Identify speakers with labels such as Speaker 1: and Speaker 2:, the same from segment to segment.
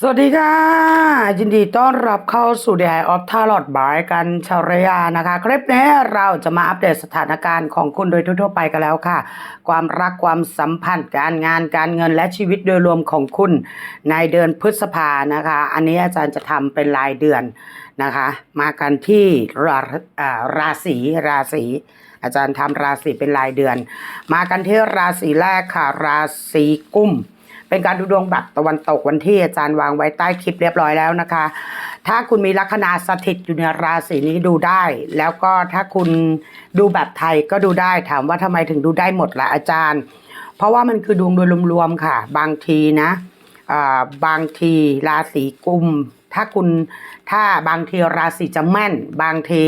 Speaker 1: สวัสดีค่ะ ยินดีต้อนรับเข้าสู่ The Eye of Tarot บายกันชารยานะคะ คลิปนี้เราจะมาอัปเดตสถานการณ์ของคุณโดยทั่วๆไปกันแล้วค่ะ ความรักความสัมพันธ์การงานการเงินและชีวิตโดยรวมของคุณ ในเดือนพฤษภานะคะ อันนี้อาจารย์จะทำเป็นรายเดือนนะคะ มากันที่ราอ่าราศีราศีอาจารย์ทำราศีเป็นรายเดือน มากันที่ราศีแรกค่ะ ราศีกุม เป็นการดูดวงแบบตะวันตกวันที่อาจารย์วางไว้ใต้คลิปเรียบร้อยแล้วนะคะ ถ้าคุณมีลัคนาสถิตอยู่ในราศีนี้ดูได้ แล้วก็ถ้าคุณดูแบบไทยก็ดูได้ถามว่าทำไมถึงดูได้หมดละอาจารย์ เพราะว่ามันคือดวงโดยรวมๆค่ะ บางทีนะบางทีราศีกุม ถ้าคุณถ้าบางทีราศีจะแม่น บางที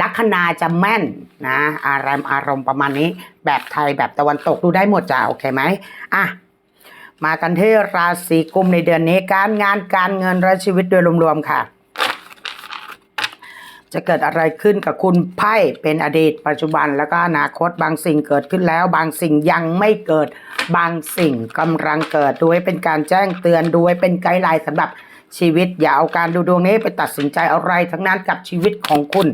Speaker 1: ลัคนาจะแม่นนะอารมณ์อารมณ์ประมาณนี้ แบบไทยแบบตะวันตกดูได้หมดจ้าโอเคไหมอะ มากันที่ราศีกุมในเดือนนี้การงานการเงินและชีวิตโดยรวมๆค่ะ จะเกิดอะไรขึ้นกับคุณไพ่เป็นอดีต ปัจจุบันแล้วก็อนาคตบางสิ่งเกิดขึ้นแล้ว บางสิ่งยังไม่เกิดบางสิ่งกำลังเกิดด้วยเป็นการแจ้งเตือนด้วยเป็นไกด์ไลน์สำหรับชีวิตอย่าเอาการดูดวงนี้ไปตัดสินใจอะไรทั้งนั้นกับชีวิตของคุณ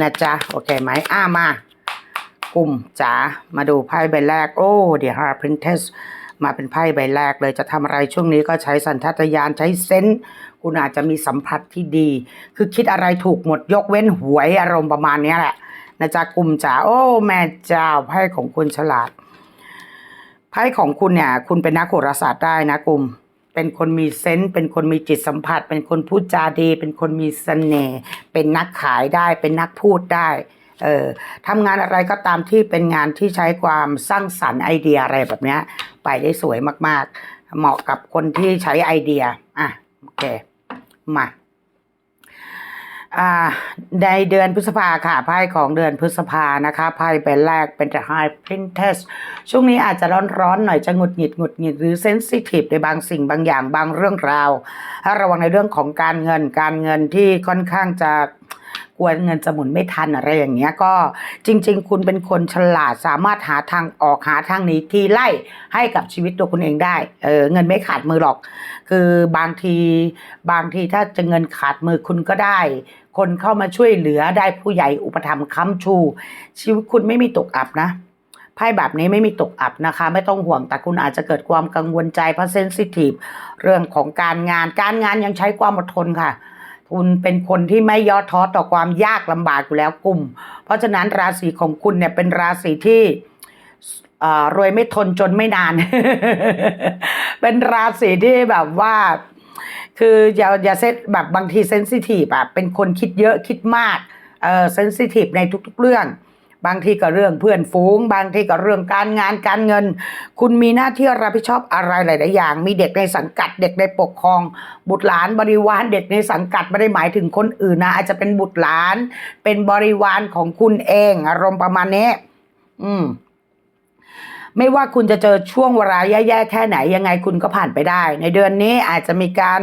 Speaker 1: นะจ๊ะโอเคไหมอ้ามากลุ่มจ๋ามาดูไพ่ใบแรก โอ้เดี๋ยวฮาร์พรินเทส มาเป็นไพ่ใบแรกเลยจะทำอะไรช่วงนี้ก็ใช้สัญชาตญาณใช้เซนส์คุณอาจจะมีสัมผัสที่ดี คือคิดอะไรถูกหมดยกเว้นหวยอารมณ์ประมาณนี้แหละนะจ๊ะกลุ่มจ๋าโอ้แม่เจ้าไพ่ของคุณฉลาดไพ่ของคุณเนี่ย คุณเป็นนักโหราศาสตร์ได้นะกลุ่มเป็นคนมีเซนส์เป็นคนมีจิตสัมผัส เป็นคนพูดจาดี เป็นคนมีเสน่ห์เป็นนักขายได้ เป็นนักพูดได้ เออทำงานอะไรก็ตามที่เป็นงานที่ใช้ความสร้างสรรค์ไอเดียอะไรแบบนี้ ไปได้สวยมากๆ เหมาะกับคนที่ใช้ไอเดีย อะ โอเค มาอ่าในเดือนพฤษภาค่ะไพ่ของเดือนพฤษภานะคะไพ่ใบแรกเป็น The High Princess ช่วงนี้อาจจะร้อนๆหน่อยจะหงุดหงิดหงุดหงิดหรือเซนซิทีฟในบางสิ่งบางอย่างบางเรื่องราวให้ระวังในเรื่องของการเงินการเงินที่ค่อนข้างจะ กลัวเงินจะหมุนไม่ทันอะไรอย่างเงี้ยก็จริง ๆ คุณเป็นคนฉลาดสามารถหาทางออกหาทางหนีทีไล่ให้กับชีวิตตัวคุณเองได้เออเงินไม่ขาดมือหรอก คือบางทีบางทีถ้าจะเงินขาดมือคุณก็ได้ คนเข้ามาช่วยเหลือได้ผู้ใหญ่อุปถัมภ์ค้ำชู ชีวิตคุณไม่มีตกอับนะไพ่แบบนี้ไม่มีตกอับนะคะ ไม่ต้องห่วงแต่คุณอาจจะเกิดความกังวลใจเพราะเซนซิทีฟเรื่องของการงานการงานยังใช้ความอดทนค่ะ คุณเป็นคนที่ไม่ย่อท้อต่อความยากลำบากอยู่แล้วกลุ่ม เพราะฉะนั้นราศีของคุณเนี่ยเป็นราศีที่เออรวยไม่ทนจนไม่นาน เป็นราศีที่แบบว่า คืออย่าอย่าเซตแบบบางทีเซนซิทีฟอะเป็นคนคิดเยอะคิดมากเออเซนซิทีฟในทุกๆเรื่อง บางทีก็เรื่องเพื่อนฝูง บางทีก็เรื่องการงานการเงิน คุณมีหน้าที่รับผิดชอบอะไรหลาย ๆ อย่าง มีเด็กในสังกัด เด็กในปกครอง บุตรหลานบริวารเด็กในสังกัดไม่ได้หมายถึงคนอื่นนะ อาจจะเป็นบุตรหลาน เป็นบริวารของคุณเอง อารมณ์ประมาณนี้ อืม ไม่ว่าคุณจะเจอช่วงเวลาแย่ๆแค่ไหนยังไงคุณก็ผ่านไปได้ ในเดือนนี้อาจจะมีการ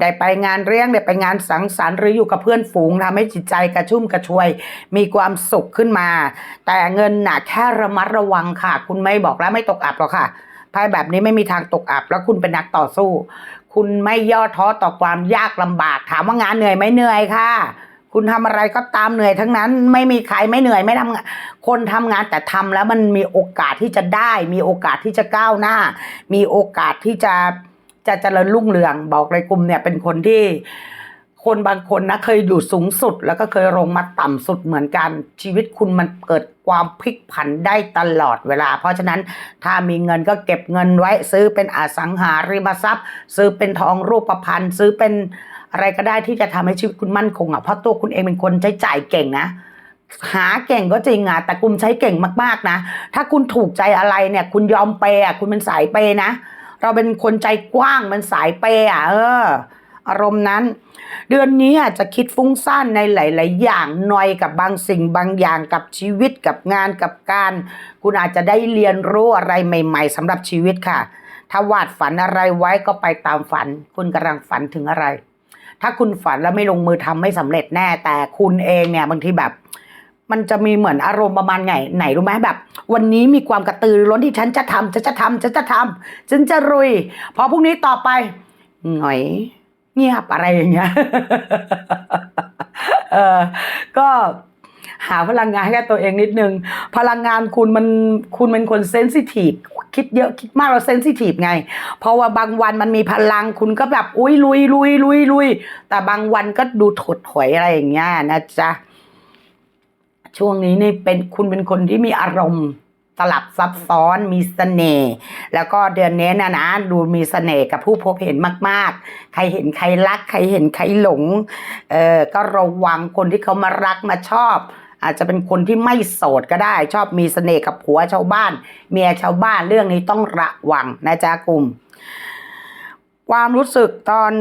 Speaker 1: ได้ไปงานเลี้ยงได้ไปงานสังสรรค์หรืออยู่กับเพื่อนฝูงทำให้จิตใจกระชุ่มกระชวย มีความสุขขึ้นมา แต่เงินน่ะแค่ระมัดระวังค่ะ คุณไม่บอกแล้วไม่ตกอับหรอกค่ะไพ่แบบนี้ไม่มีทางตกอับแล้วคุณเป็นนักต่อสู้ คุณไม่ย่อท้อต่อความยากลำบาก ถามว่างานเหนื่อยไหมเหนื่อยค่ะ คุณทำอะไรก็ตามเหนื่อยทั้งนั้น ไม่มีใครไม่เหนื่อยไม่ทำงานคนทำงานแต่ทำแล้วมันมีโอกาสที่จะได้ มีโอกาสที่จะก้าวหน้า มีโอกาสที่จะจะเจริญรุ่งเรือง บอกเลยกลุ่มเนี่ยเป็นคนที่คนบางคนนะเคยอยู่สูงสุด แล้วก็เคยลงมาต่ำสุดเหมือนกันชีวิตคุณมันเกิดความพลิกผันได้ตลอดเวลา เพราะฉะนั้นถ้ามีเงินก็เก็บเงินไว้ ซื้อเป็นอสังหาริมทรัพย์ ซื้อเป็นทองรูปพรรณซื้อเป็น อะไรก็ได้ที่จะทำให้ชีวิตคุณมั่นคงอะเพราะตัวคุณเองเป็นคนใช้จ่ายเก่งนะหาเก่งก็จริงอะแต่คุณใช้เก่งมากๆนะ ถ้าคุณถูกใจอะไรเนี่ย คุณยอมเปย์อะคุณเป็นสายเปย์นะ เราเป็นคนใจกว้างเป็นสายเปย์อะเออ อารมณ์นั้น เดือนนี้อาจจะคิดฟุ้งซ่านในหลาย ๆ อย่างหน่อยกับบางสิ่งบางอย่างกับชีวิตกับงานกับการ คุณอาจจะได้เรียนรู้อะไรใหม่ ๆสำหรับชีวิตค่ะ ถ้าวาดฝันอะไรไว้ก็ไปตามฝัน คุณกำลังฝันถึงอะไร ถ้าคุณฝันแล้วไม่ลงมือทำไม่สำเร็จแน่ แต่คุณเองเนี่ยบางทีแบบ มันจะมีเหมือนอารมณ์ประมาณไงไหนรู้ไหมแบบ วันนี้มีความกระตือรือร้นที่ฉันจะทำฉันจะทำฉันจะทำฉันจะรุยพอพรุ่งนี้ต่อไปหน่อยเงียบอะไรอย่างเงี้ยเออก็ หาพลังงานให้กับตัวเองนิดนึง พลังงานคุณมันคุณเป็นคนเซนซิทีฟคิดเยอะคิดมากเราเซนซิทีฟไง เพราะว่าบางวันมันมีพลังคุณก็แบบอุ้ยลุยลุยลุยลุยแต่บางวันก็ดูถดถอยอะไรอย่างเงี้ยนะจ๊ะช่วงนี้นี่เป็นคุณเป็นคนที่มีอารมณ์สลับซับซ้อนมีเสน่ห์แล้วก็เดือนนี้นะนะดูมีเสน่ห์กับผู้พบเห็นมาก ๆ ใครเห็นใครรัก ใครเห็นใครหลงเออก็ระวังคนที่เขามารักมาชอบ อาจจะเป็นคนที่ไม่โสดก็ได้ ชอบมีเสน่ห์กับผัวชาวบ้าน เมียชาวบ้านเรื่องนี้ต้องระวังนะจ๊ะกลุ่ม ความรู้สึกตอน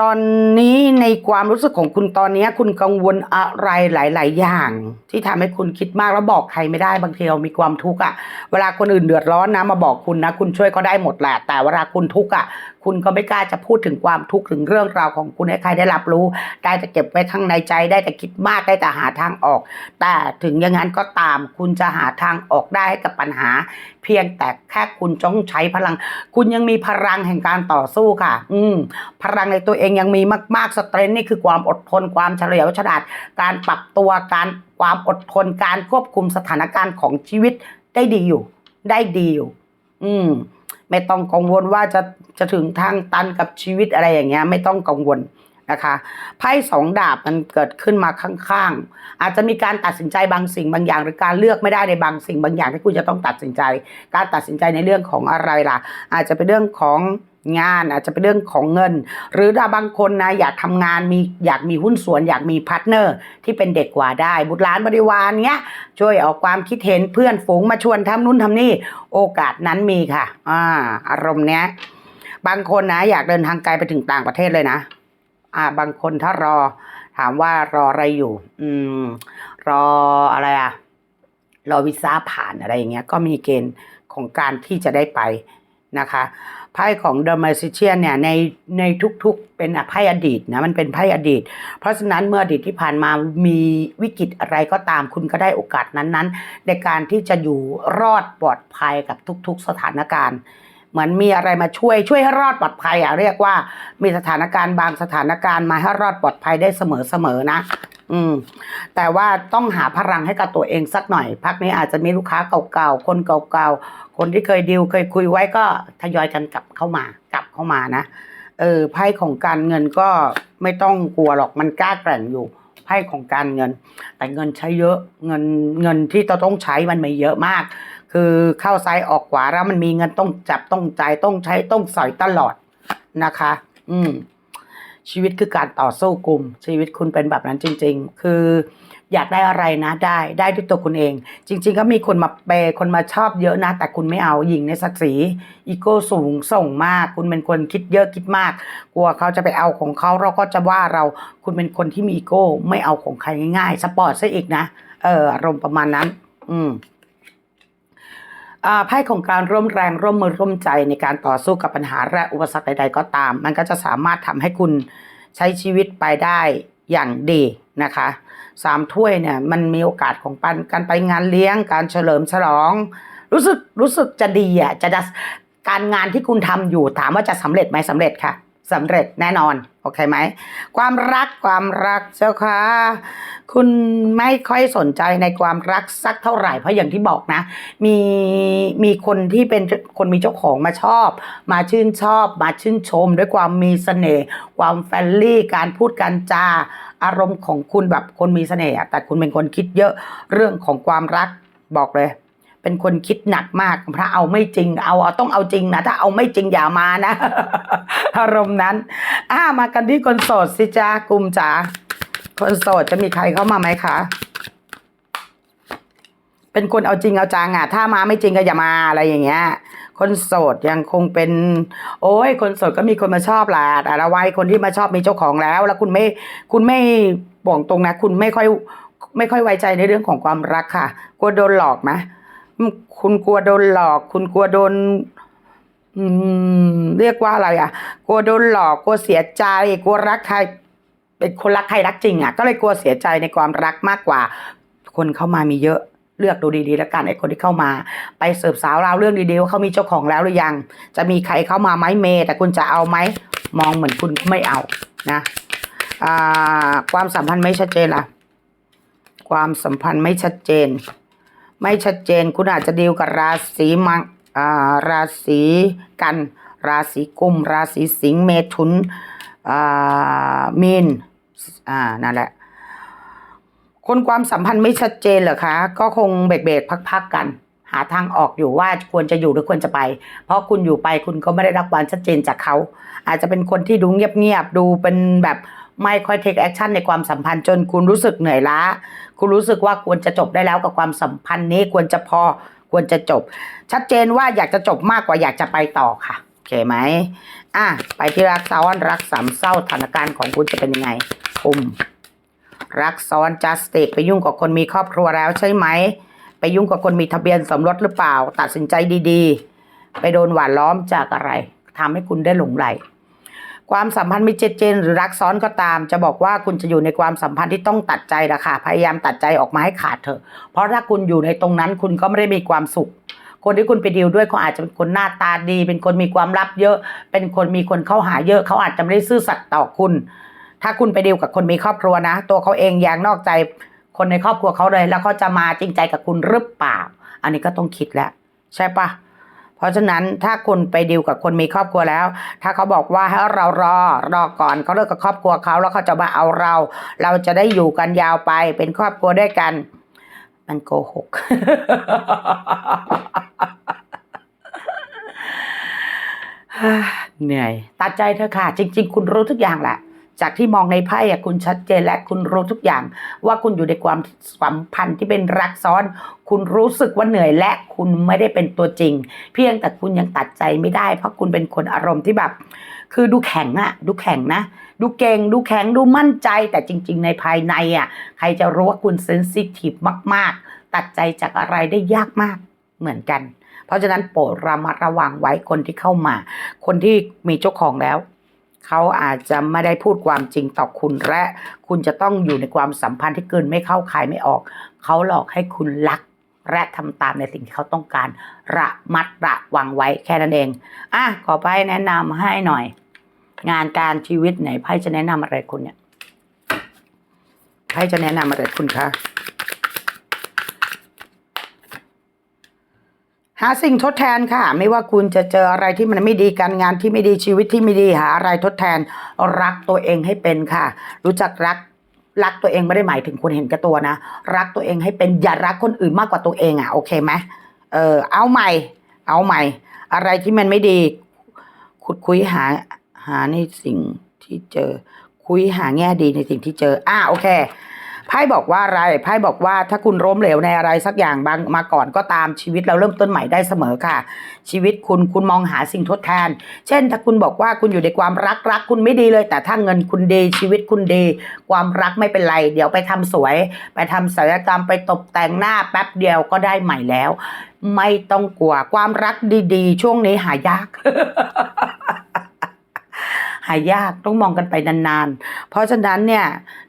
Speaker 1: ตอนนี้ในความรู้สึกของคุณตอนนี้ คุณกังวลอะไรหลาย ๆ อย่าง ที่ทำให้คุณคิดมากแล้วบอกใครไม่ได้บางทีเรามีความทุกข์อะ เวลาคนอื่นเดือดร้อนนะมาบอกคุณนะ คุณช่วยเขาได้หมดแหละแต่เวลาคุณทุกข์อะคุณก็ไม่กล้าจะพูดถึงความทุกข์ถึงเรื่องราวของคุณให้ใครได้รับรู้ ได้แต่เก็บไว้ข้างในใจ ได้แต่คิดมากได้แต่หาทางออก แต่ถึงอย่างนั้นก็ตาม คุณจะหาทางออกได้ให้กับปัญหา เพียงแต่แค่คุณต้องใช้พลัง คุณยังมีพลังแห่งการต่อสู้ค่ะ อืม พลังในตัวเองยังมีมากๆสเตรนนี่คือความอดทนความเฉลียวฉลาด การปรับตัวการความอดทนการควบคุมสถานการณ์ของชีวิตได้ดีอยู่ ได้ดีอยู่ อืม ไม่ต้องกังวลว่าจะจะถึงทางตันกับชีวิตอะไรอย่างเงี้ยไม่ต้องกังวลนะคะไพ่สองดาบมันเกิดขึ้นมาข้างๆ อาจจะมีการตัดสินใจบางสิ่งบางอย่าง หรือการเลือกไม่ได้ในบางสิ่งบางอย่างที่คุณจะต้องตัดสินใจ การตัดสินใจในเรื่องของอะไรล่ะ อาจจะเป็นเรื่องของ งานอาจจะเป็นเรื่องของเงิน หรือถ้าบางคนนะอยากทำงานมีอยากมีหุ้นส่วนอยากมีพาร์ทเนอร์ ที่เป็นเด็กกว่าได้ บุตรหลานบริวารเนี้ยช่วยออกความคิดเห็นเพื่อนฝูงมาชวนทำนู่นทำนี่ โอกาสนั้นมีค่ะอ่าอารมณ์เนี้ยบางคนนะอยากเดินทางไกลไปถึงต่างประเทศเลยนะอ่าบางคนถ้ารอ ถามว่ารออะไรอยู่ อืม รออะไรอะรอวีซ่าผ่านอะไรอย่างเงี้ยก็มีเกณฑ์ของการที่จะได้ไปนะคะ ไพ่ของ The Magician เนี่ยในในทุกๆเป็นไพ่อดีตนะมันเป็นไพ่อดีต เพราะฉะนั้นเมื่ออดีตที่ผ่านมามีวิกฤตอะไรก็ตามคุณก็ได้โอกาสนั้นๆ ในการที่จะอยู่รอดปลอดภัยกับทุก ๆ สถานการณ์ เหมือนมีอะไรมาช่วยช่วยให้รอดปลอดภัยอะเรียกว่ามีสถานการณ์บางสถานการณ์มาให้รอดปลอดภัยได้เสมอๆนะ อืม แต่ว่าต้องหาพลังให้กับตัวเองสักหน่อย พักนี้อาจจะมีลูกค้าเก่าๆคนเก่าๆคนที่เคยดีลเคยคุยไว้ก็ทยอยกันกลับเข้ามากลับเข้ามานะเออไพ่ของการเงินก็ไม่ต้องกลัวหรอกมันกล้าแกร่งอยู่ไพ่ของการเงิน แต่เงินใช้เยอะเงินเงินที่เราต้องใช้มันไม่เยอะมาก คือเข้าซ้ายออกขวาแล้วมันมีเงินต้องจับต้องจ่ายต้องใช้ต้องสอยตลอดนะคะ อืม ชีวิตคือการต่อสู้กลุ่ม ชีวิตคุณเป็นแบบนั้นจริง ๆ คืออยากได้อะไรนะได้ได้ด้วยตัวคุณเอง จริง ๆ ก็มีคนมาเปคนมาชอบเยอะนะ แต่คุณไม่เอาหญิงในศักดิ์ศรีอีโก้สูงส่งมาก คุณเป็นคนคิดเยอะคิดมาก กลัวเขาจะไปเอาของเขาเราก็จะว่าเราคุณเป็นคนที่มีอีโก้ ไม่เอาของใครง่ายๆสปอร์ตซะอีกนะเอออารมณ์ประมาณนั้น อืมอ่า ไพ่ของการร่วมแรงร่วมมือร่วมใจในการต่อสู้กับปัญหาและอุปสรรคใด ๆ ก็ตาม มันก็จะสามารถทำให้คุณใช้ชีวิตไปได้อย่างดีนะคะสามถ้วยเนี่ยมันมีโอกาสของปันการไปงานเลี้ยง การเฉลิมฉลอง รู้สึกรู้สึกจะดีอะจะจะการงานที่คุณทำอยู่ถามว่าจะสำเร็จไหมสำเร็จค่ะ สำเร็จแน่นอน โอเคไหม ความรักความรักเจ้าค่ะ คุณไม่ค่อยสนใจในความรักสักเท่าไหร่ เพราะอย่างที่บอกนะ มีมีคนที่เป็นคนมีเจ้าของมาชอบ มาชื่นชอบ มาชื่นชม ด้วยความมีเสน่ห์ความแฟนลี่การพูดการจาอารมณ์ของคุณแบบคนมีเสน่ห์แต่คุณเป็นคนคิดเยอะเรื่องของความรักบอกเลย เป็นคนคิดหนักมาก พระเอาไม่จริง เอาเอาต้องเอาจริงนะถ้าเอาไม่จริงอย่ามานะอารมณ์นั้นอ่ามากันที่คนโสดสิจ้ากลุ่มจ๋าคนโสดจะมีใครเข้ามาไหมคะเป็นคนเอาจริงเอาจังอะถ้ามาไม่จริงก็อย่ามาอะไรอย่างเงี้ย คนโสดยังคงเป็น โอ้ย คนโสดก็มีคนมาชอบแหละแต่ละวัยคนที่มาชอบมีเจ้าของแล้ว แล้วคุณไม่คุณไม่บอกตรงนะ คุณไม่ค่อยไม่ค่อยไว้ใจในเรื่องของความรักค่ะกลัวโดนหลอกไหม คุณกลัวโดนหลอก คุณกลัวโดนเรียกว่าอะไรอะ กลัวโดนหลอก กลัวเสียใจ กลัวรักใคร เป็นคนรักใครรักจริงอะ ก็เลยกลัวเสียใจในความรักมากกว่า คนเข้ามามีเยอะ เลือกดูดีๆแล้วกันไอ้คนที่เข้ามา ไปเสืบสาวเราเรื่องดีๆว่าเขามีเจ้าของแล้วหรือยัง จะมีใครเข้ามาไหมเมย์แต่คุณจะเอาไหม มองเหมือนคุณไม่เอา นะความสัมพันธ์ไม่ชัดเจนล่ะ ความสัมพันธ์ไม่ชัดเจน ไม่ชัดเจนคุณอาจจะดีลกับราศีมังอ่าราศีกัน ราศีกุม ราศีสิงห์เมถุนอ่ามีนอ่านั่นแหละ คนความสัมพันธ์ไม่ชัดเจนเหรอคะ ก็คงเบรกๆพักๆกัน หาทางออกอยู่ว่าควรจะอยู่หรือควรจะไป เพราะคุณอยู่ไปคุณก็ไม่ได้รับความชัดเจนจากเขา อาจจะเป็นคนที่ดูเงียบๆดูเป็นแบบ ไม่ค่อยเทคแอคชั่นในความสัมพันธ์จนคุณรู้สึกเหนื่อยล้า คุณรู้สึกว่าควรจะจบได้แล้วกับความสัมพันธ์นี้ควรจะพอควรจะจบ ชัดเจนว่าอยากจะจบมากกว่าอยากจะไปต่อค่ะโอเคไหมอะไปที่รักซ้อนรักสามเศร้าสถานการณ์ของคุณจะเป็นยังไงคุมรักซ้อนจัสติกไปยุ่งกับคนมีครอบครัวแล้วใช่ไหม ไปยุ่งกับคนมีทะเบียนสมรสหรือเปล่า ตัดสินใจดีๆ ไปโดนหวานล้อมจากอะไรทำให้คุณได้หลงไหล ความสัมพันธ์ไม่เจดเจนหรือรักซ้อนก็ตาม จะบอกว่าคุณจะอยู่ในความสัมพันธ์ที่ต้องตัดใจละค่ะ พยายามตัดใจออกมาให้ขาดเถอะ เพราะถ้าคุณอยู่ในตรงนั้นคุณก็ไม่ได้มีความสุข คนที่คุณไปดีลด้วยเขาอาจจะเป็นคนหน้าตาดี เป็นคนมีความลับเยอะ เป็นคนมีคนเข้าหาเยอะ เขาอาจจะไม่ได้ซื่อสัตย์ต่อคุณ ถ้าคุณไปดีลกับคนมีครอบครัวนะ ตัวเขาเองยังนอกใจคนในครอบครัวเขาเลย แล้วเขาจะมาจริงใจกับคุณหรือเปล่า อันนี้ก็ต้องคิดแล้วใช่ปะ เพราะฉะนั้นถ้าคุณไปดีลกับคนมีครอบครัวแล้ว ถ้าเขาบอกว่าให้เรารอรอก่อนเขาเลิกกับครอบครัวเขาแล้วเขาจะมาเอาเรา เราจะได้อยู่กันยาวไปเป็นครอบครัวด้วยกัน มันโกหกเหนื่อยตัดใจเธอค่ะ จริง ๆ คุณรู้ทุกอย่างแหละ จากที่มองในไพ่คุณชัดเจนและคุณรู้ทุกอย่าง ว่าคุณอยู่ในความสัมพันธ์ที่เป็นรักซ้อน คุณรู้สึกว่าเหนื่อยและคุณไม่ได้เป็นตัวจริง เพียงแต่คุณยังตัดใจไม่ได้ เพราะคุณเป็นคนอารมณ์ที่แบบ คือดูแข็งอะดูแข็งนะ ดูเก่งดูแข็งดูมั่นใจแต่จริง ๆ ในภายในอะใครจะรู้ว่าคุณเซนซิทีฟมาก ๆ ตัดใจจากอะไรได้ยากมากเหมือนกัน เพราะฉะนั้นโปรดระมัดระวังไว้คนที่เข้ามา คนที่มีเจ้าของแล้ว เขาอาจจะไม่ได้พูดความจริงต่อคุณและคุณจะต้องอยู่ในความสัมพันธ์ที่เกินไม่เข้าขายไม่ออก เขาหลอกให้คุณรักและทำตามในสิ่งที่เขาต้องการระมัดระวังไว้แค่นั้นเองอะขอไพ่แนะนำให้หน่อย งานการชีวิตไหนไพ่จะแนะนำอะไรคุณเนี่ยไพ่จะแนะนำอะไรคุณคะ หาสิ่งทดแทนค่ะ ไม่ว่าคุณจะเจออะไรที่มันไม่ดีการงานที่ไม่ดีชีวิตที่ไม่ดีหาอะไรทดแทน รักตัวเองให้เป็นค่ะ รู้จักรักรักตัวเองไม่ได้หมายถึงคนเห็นแก่ตัวนะ รักตัวเองให้เป็นอย่ารักคนอื่นมากกว่าตัวเองอะโอเคไหมเออเอาใหม่ เอาใหม่ อะไรที่มันไม่ดี ขุดคุยหาหาในสิ่งที่เจอ คุยหาแง่ดีในสิ่งที่เจออ่าโอเค ไพ่บอกว่าอะไรไพ่บอกว่าถ้าคุณล้มเหลวในอะไรสักอย่างบางมาก่อนก็ตามชีวิตเราเริ่มต้นใหม่ได้เสมอค่ะ ชีวิตคุณคุณมองหาสิ่งทดแทน เช่น ถ้าคุณบอกว่าคุณอยู่ในความรักรักคุณไม่ดีเลย แต่ถ้าเงินคุณดีชีวิตคุณดี ความรักไม่เป็นไร เดี๋ยวไปทำสวย ไปทำศัลยกรรมไปตกแต่งหน้าแป๊บเดียวก็ได้ใหม่แล้ว ไม่ต้องกลัวความรักดี ๆ ช่วงนี้หายาก หายากต้องมองกันไปนานๆ เพราะฉะนั้นเนี่ย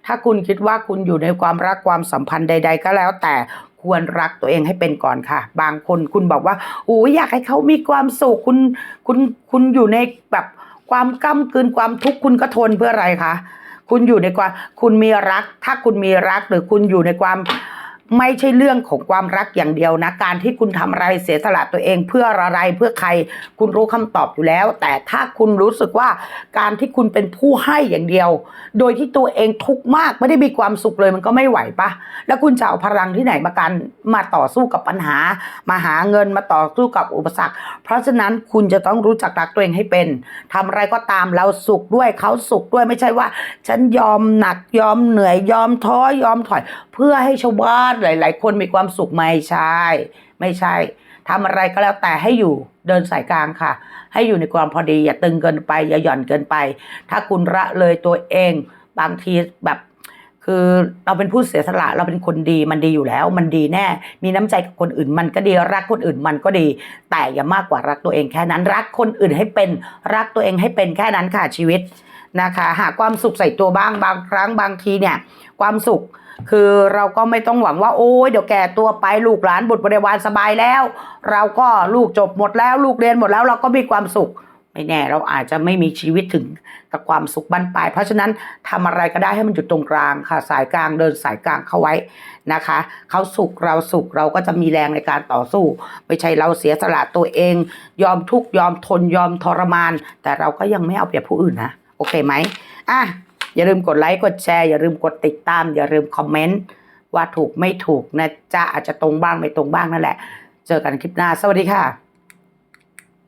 Speaker 1: ถ้าคุณคิดว่าคุณอยู่ในความรักความสัมพันธ์ใด ๆ ก็แล้วแต่ควรรักตัวเองให้เป็นก่อนค่ะ บางคนคุณบอกว่าโอ้ยอยากให้เขามีความสุขคุณคุณคุณอยู่ในแบบความก้ำกืนความทุกข์คุณก็ทนเพื่ออะไรคะคุณอยู่ในความคุณมีรัก ถ้าคุณมีรักหรือคุณอยู่ในความ ไม่ใช่เรื่องของความรักอย่างเดียวนะ การที่คุณทำอะไรเสียสละตัวเองเพื่ออะไรเพื่อใคร คุณรู้คำตอบอยู่แล้ว แต่ถ้าคุณรู้สึกว่าการที่คุณเป็นผู้ให้อย่างเดียว โดยที่ตัวเองทุกข์มากไม่ได้มีความสุขเลยมันก็ไม่ไหวปะแล้วคุณจะเอาพลังที่ไหนมาการมาต่อสู้กับปัญหา มาหาเงินมาต่อสู้กับอุปสรรค เพราะฉะนั้นคุณจะต้องรู้จักรักตัวเองให้เป็นทำอะไรก็ตามเราสุขด้วยเขาสุขด้วยไม่ใช่ว่า ฉันยอมหนักยอมเหนื่อยยอมท้อยอมถอย พื่อให้ชาวบ้านหลาย ๆ คนมีความสุขไม่ใช่ ไม่ใช่ทำอะไรก็แล้วแต่ให้อยู่เดินสายกลางค่ะ ให้อยู่ในความพอดี อย่าตึงเกินไป อย่าหย่อนเกินไป ถ้าคุณละเลยตัวเองบางทีแบบคือเราเป็นผู้เสียสละเราเป็นคนดีมันดีอยู่แล้ว มันดีแน่ มีน้ำใจกับคนอื่นมันก็ดีรักคนอื่นมันก็ดี แต่อย่ามากกว่ารักตัวเองแค่นั้นรักคนอื่นให้เป็นรักตัวเองให้เป็นแค่นั้นค่ะชีวิตนะคะ หาความสุขใส่ตัวบ้างบางครั้งบางทีเนี่ย ความสุข คือเราก็ไม่ต้องหวังว่าโอ้ยเดี๋ยวแก่ตัวไปลูกหลานบุตรบริวารสบายแล้ว เราก็ลูกจบหมดแล้ว ลูกเรียนหมดแล้วเราก็มีความสุขไม่แน่เราอาจจะไม่มีชีวิตถึงกับความสุขบั้นปลาย เพราะฉะนั้นทำอะไรก็ได้ให้มันอยู่ตรงกลางค่ะ สายกลางเดินสายกลางเข้าไว้นะคะ เขาสุขเราสุขเราก็จะมีแรงในการต่อสู้ ไม่ใช่เราเสียสละตัวเอง ยอมทุกยอมทนยอมทรมาน แต่เราก็ยังไม่เอาเปรียบผู้อื่นนะ โอเคไหมอะ อย่าลืมกดไลค์กดแชร์อย่าลืมกดติดตาม อย่าลืมคอมเมนต์ว่าถูกไม่ถูกนะจ๊ะอาจจะตรงบ้างไม่ตรงบ้างนั่นแหละ เจอกันคลิปหน้า สวัสดีค่ะ